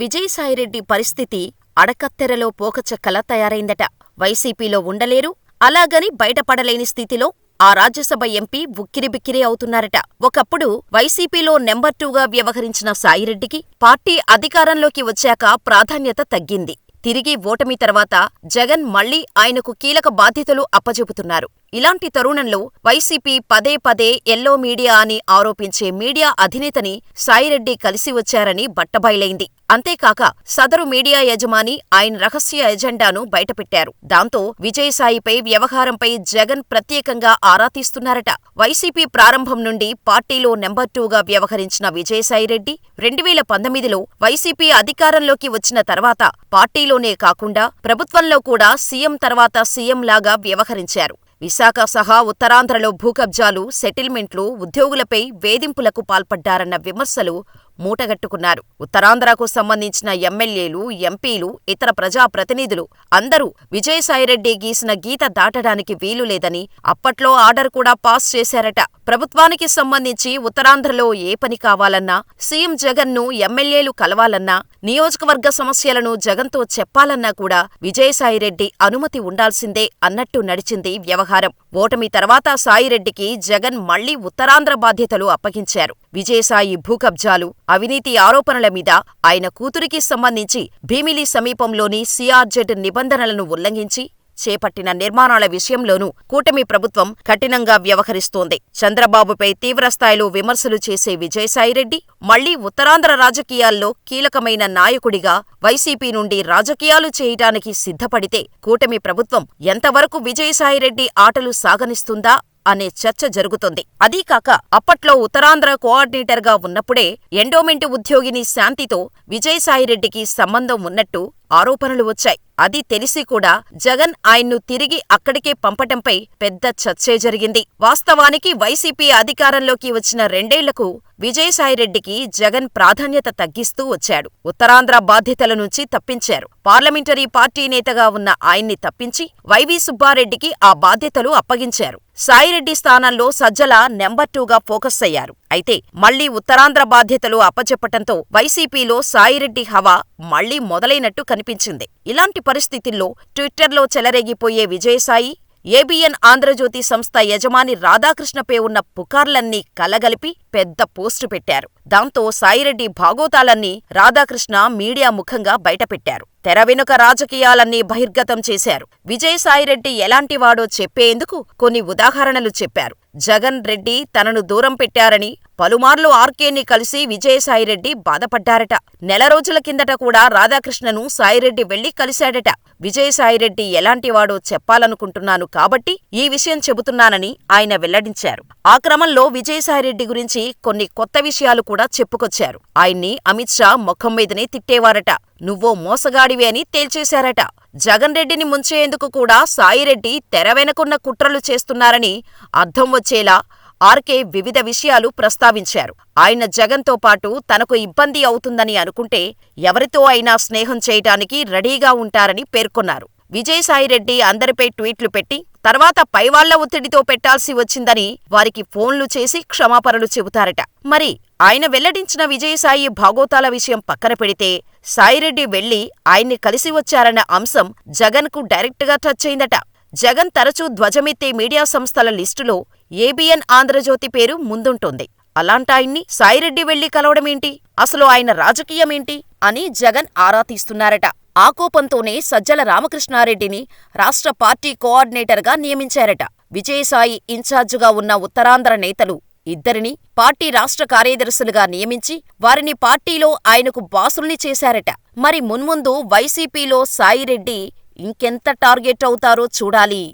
విజయసాయిరెడ్డి పరిస్థితి అడకత్తెరలో పోకచెక్కలా తయారైందట. వైసీపీలో ఉండలేరు, అలాగని బయటపడలేని స్థితిలో ఆ రాజ్యసభ ఎంపీ ఉక్కిరిబిక్కిరి అవుతున్నారట. ఒకప్పుడు వైసీపీలో నెంబర్ టూగా వ్యవహరించిన సాయిరెడ్డికి పార్టీ అధికారంలోకి వచ్చాక ప్రాధాన్యత తగ్గింది. తిరిగి ఓటమి తర్వాత జగన్ మళ్ళీ ఆయనకు కీలక బాధ్యతలు అప్పజెపుతున్నారు. ఇలాంటి తరుణంలో వైసీపీ పదే పదే ఎల్లో మీడియా అని ఆరోపించే మీడియా అధినేతని సాయిరెడ్డి కలిసి వచ్చారని బట్టబయలైంది. అంతేకాక సదరు మీడియా యజమాని ఆయన రహస్య ఎజెండాను బయటపెట్టారు. దాంతో విజయసాయిపై వ్యవహారంపై జగన్ ప్రత్యేకంగా ఆరా తీస్తున్నారట. వైసీపీ ప్రారంభం నుండి పార్టీలో నెంబర్ టూగా వ్యవహరించిన విజయసాయిరెడ్డి రెండువేల పంతొమ్మిదిలో వైసీపీ అధికారంలోకి వచ్చిన తర్వాత పార్టీలోనే కాకుండా ప్రభుత్వంలో కూడా సీఎం తర్వాత సీఎం లాగా వ్యవహరించారు. విశాఖ సహా ఉత్తరాంధ్రలో భూకబ్జాలు, సెటిల్మెంట్లు, ఉద్యోగులపై వేధింపులకు పాల్పడ్డారన్న విమర్శలు మూటగట్టుకున్నారు. ఉత్తరాంధ్రకు సంబంధించిన ఎమ్మెల్యేలు, ఎంపీలు, ఇతర ప్రజాప్రతినిధులు అందరూ విజయసాయిరెడ్డి గీసిన గీత దాటడానికి వీలులేదని అప్పట్లో ఆర్డర్ కూడా పాస్ చేశారట. ప్రభుత్వానికి సంబంధించి ఉత్తరాంధ్రలో ఏ పని కావాలన్నా, సీఎం జగన్ను ఎమ్మెల్యేలు కలవాలన్నా, నియోజకవర్గ సమస్యలను జగన్తో చెప్పాలన్నా కూడా విజయసాయిరెడ్డి అనుమతి ఉండాల్సిందే అన్నట్టు నడిచింది వ్యవహారం. ఓటమి తర్వాత సాయిరెడ్డికి జగన్ మళ్ళీ ఉత్తరాంధ్ర బాధ్యతలు అప్పగించారు. విజయసాయి భూకబ్జాలు, అవినీతి ఆరోపణల మీద ఆయన కూతురికి సంబంధించి భీమిలి సమీపంలోని సిఆర్జెడ్ నిబంధనలను ఉల్లంఘించి చేపట్టిన నిర్మాణాల విషయంలోనూ కూటమి ప్రభుత్వం కఠినంగా వ్యవహరిస్తోంది. చంద్రబాబుపై తీవ్రస్థాయిలో విమర్శలు చేసే విజయసాయిరెడ్డి మళ్ళీ ఉత్తరాంధ్ర రాజకీయాల్లో కీలకమైన నాయకుడిగా వైసీపీ నుండి రాజకీయాలు చేయటానికి సిద్ధపడితే కూటమి ప్రభుత్వం ఎంతవరకు విజయసాయిరెడ్డి ఆటలు సాగనిస్తుందా అనే చర్చ జరుగుతోంది. అదీకాక అప్పట్లో ఉత్తరాంధ్ర కోఆర్డినేటర్గా ఉన్నప్పుడే ఎండోమెంట్ ఉద్యోగిని శాంతితో విజయసాయిరెడ్డికి సంబంధం ఉన్నట్టు ఆరోపణలు వచ్చాయి. అది తెలిసి కూడా జగన్ ఆయన్ను తిరిగి అక్కడికే పంపటంపై పెద్ద చర్చే జరిగింది. వాస్తవానికి వైసీపీ అధికారంలోకి వచ్చిన రెండేళ్ళకు విజయసాయిరెడ్డికి జగన్ ప్రాధాన్యత తగ్గిస్తూ వచ్చాడు. ఉత్తరాంధ్ర బాధ్యతల నుంచి తప్పించారు. పార్లమెంటరీ పార్టీ నేతగా ఉన్న ఆయన్ని తప్పించి వైవీ సుబ్బారెడ్డికి ఆ బాధ్యతలు అప్పగించారు. సాయిరెడ్డి స్థానంలో సజ్జల నెంబర్ టూగా ఫోకస్ అయ్యారు. అయితే మళ్ళీ ఉత్తరాంధ్ర బాధ్యతలు అప్పచెప్పటంతో వైసీపీలో సాయిరెడ్డి హవా మళ్ళీ మొదలైనట్టు కనిపించింది. ఇలాంటి పరిస్థితుల్లో ట్విట్టర్లో చెలరేగిపోయే విజయసాయి, ఏబీఎన్ ఆంధ్రజ్యోతి సంస్థ యజమాని రాధాకృష్ణపై ఉన్న పుకార్లన్నీ కలగలిపి పెద్ద పోస్టు పెట్టారు. దాంతో సాయిరెడ్డి భాగోతాలన్నీ రాధాకృష్ణ మీడియా ముఖంగా బయటపెట్టారు. తెర వెనుక రాజకీయాలన్నీ బహిర్గతం చేశారు. విజయసాయిరెడ్డి ఎలాంటివాడో చెప్పేందుకు కొన్ని ఉదాహరణలు చెప్పారు. జగన్ రెడ్డి తనను దూరం పెట్టారని పలుమార్లు ఆర్కేని కలిసి విజయసాయిరెడ్డి బాధపడ్డారట. నెల రోజుల కిందట కూడా రాధాకృష్ణను సాయిరెడ్డి వెళ్ళి కలిశాడట. విజయసాయిరెడ్డి ఎలాంటివాడో చెప్పాలనుకుంటున్నాను కాబట్టి ఈ విషయం చెబుతున్నానని ఆయన వెల్లడించారు. ఆ క్రమంలో విజయసాయిరెడ్డి గురించి కొన్ని కొత్త విషయాలు కూడా చెప్పుకొచ్చారు. ఆయన్ని అమిత్ షా ముఖం మీదనే తిట్టేవారట. నువ్వో మోసగాడివి అని తేల్చేశారట. జగన్ రెడ్డిని ముంచేందుకు కూడా సాయిరెడ్డి తెర వెనకున్న కుట్రలు చేస్తున్నారని అర్థం వచ్చేలా ఆర్కే వివిధ విషయాలు ప్రస్తావించారు. ఆయన జగన్తో పాటు తనకు ఇబ్బంది అవుతుందని అనుకుంటే ఎవరితో అయినా స్నేహం చేయటానికి రెడీగా ఉంటారని పేర్కొన్నారు. విజయసాయిరెడ్డి అందరిపై ట్వీట్లు పెట్టి తర్వాత పైవాళ్ళ ఒత్తిడితో పెట్టాల్సి వచ్చిందని వారికి ఫోన్లు చేసి క్షమాపణలు చెబుతారట. మరి ఆయన వెల్లడించిన విజయసాయి భాగోతాల విషయం పక్కన పెడితే సాయిరెడ్డి వెళ్ళి ఆయన్ని కలిసి వచ్చారన్న అంశం జగన్కు డైరెక్ట్గా టచ్ అయిందట. జగన్ తరచూ ధ్వజమెత్తే మీడియా సంస్థల లిస్టులో ఏబీఎన్ ఆంధ్రజ్యోతి పేరు ముందుంటోంది. అలాంటాయన్ని సాయిరెడ్డి వెళ్ళి కలవడమేంటి? అసలు ఆయన రాజకీయమేంటి? అని జగన్ ఆరా తీస్తున్నారట. ఆ కోపంతోనే సజ్జల రామకృష్ణారెడ్డిని రాష్ట్ర పార్టీ కోఆర్డినేటర్గా నియమించారట. విజయసాయి ఇన్ఛార్జిగా ఉన్న ఉత్తరాంధ్ర నేతలు ఇద్దరిని పార్టీ రాష్ట్ర కార్యదర్శులుగా నియమించి వారిని పార్టీలో ఆయనకు బాసుల్ని చేశారట. మరి మున్ముందు వైసీపీలో సాయిరెడ్డి ఇంకెంత టార్గెట్ అవుతారో చూడాలి.